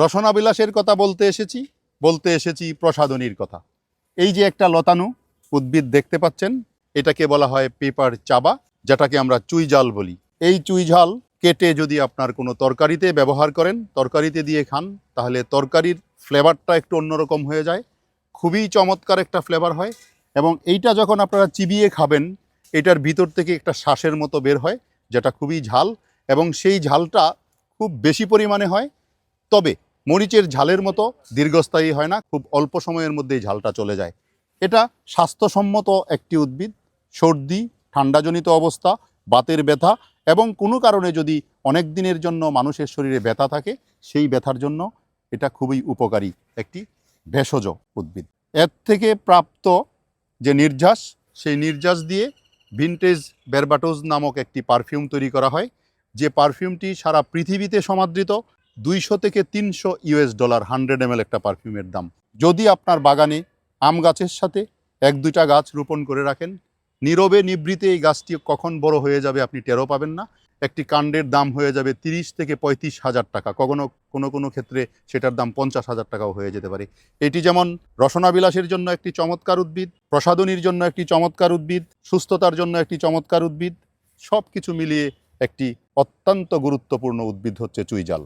রসনাবিলাসের কথা বলতে এসেছি বলতে এসেছি প্রসাদনীর কথা। এই যে একটা লতানু উদ্ভিদ দেখতে পাচ্ছেন, এটাকে বলা হয় পেপার চাবা, যেটাকে আমরা চুই জাল বলি। এই চুই ঝাল কেটে যদি আপনার কোনো তরকারিতে ব্যবহার করেন, তরকারিতে দিয়ে খান, তাহলে তরকারির ফ্লেভারটা একটু অন্যরকম হয়ে যায়। খুবই চমৎকার একটা ফ্লেভার হয় এবং এইটা যখন আপনারা চিবিয়ে খাবেন, এটার ভিতর থেকে একটা শ্বাসের মতো বের হয়, যেটা খুবই ঝাল এবং সেই ঝালটা খুব বেশি পরিমাণে হয়। তবে মরিচের ঝালের মতো দীর্ঘস্থায়ী হয় না, খুব অল্প সময়ের মধ্যেই ঝালটা চলে যায়। এটা স্বাস্থ্যসম্মত একটি উদ্ভিদ, সর্দি, ঠান্ডাজনিত অবস্থা, বাতের ব্যথা এবং কোনো কারণে যদি অনেক দিনের জন্য মানুষের শরীরে ব্যথা থাকে, সেই ব্যথার জন্য এটা খুবই উপকারী একটি ভেষজ উদ্ভিদ। এর থেকে প্রাপ্ত যে নির্যাস, সেই নির্যাস দিয়ে ভিনটেজ বেরবাটোজ নামক একটি পারফিউম তৈরি করা হয়। যে পারফিউমটি সারা পৃথিবীতে সমাদৃত দুইশো থেকে তিনশো ইউএস ডলার হান্ড্রেড এম একটা পারফিউমের দাম। যদি আপনার বাগানে আম গাছের সাথে এক দুইটা গাছ রোপণ করে রাখেন, নীরবে নিবৃতে এই গাছটি কখন বড় হয়ে যাবে আপনি টেরও পাবেন না। একটি কাণ্ডের দাম হয়ে যাবে তিরিশ থেকে পঁয়ত্রিশ হাজার টাকা। কখনো কোনো কোনো ক্ষেত্রে সেটার দাম পঞ্চাশ হাজার টাকাও হয়ে যেতে পারে। এটি যেমন রসনাবিলাসের জন্য একটি চমৎকার উদ্ভিদ প্রসাদনীর জন্য একটি চমৎকার উদ্ভিদ, সুস্থতার জন্য একটি চমৎকার উদ্ভিদ সব কিছু মিলিয়ে একটি অত্যন্ত গুরুত্বপূর্ণ উদ্ভিদ হচ্ছে চুইজাল।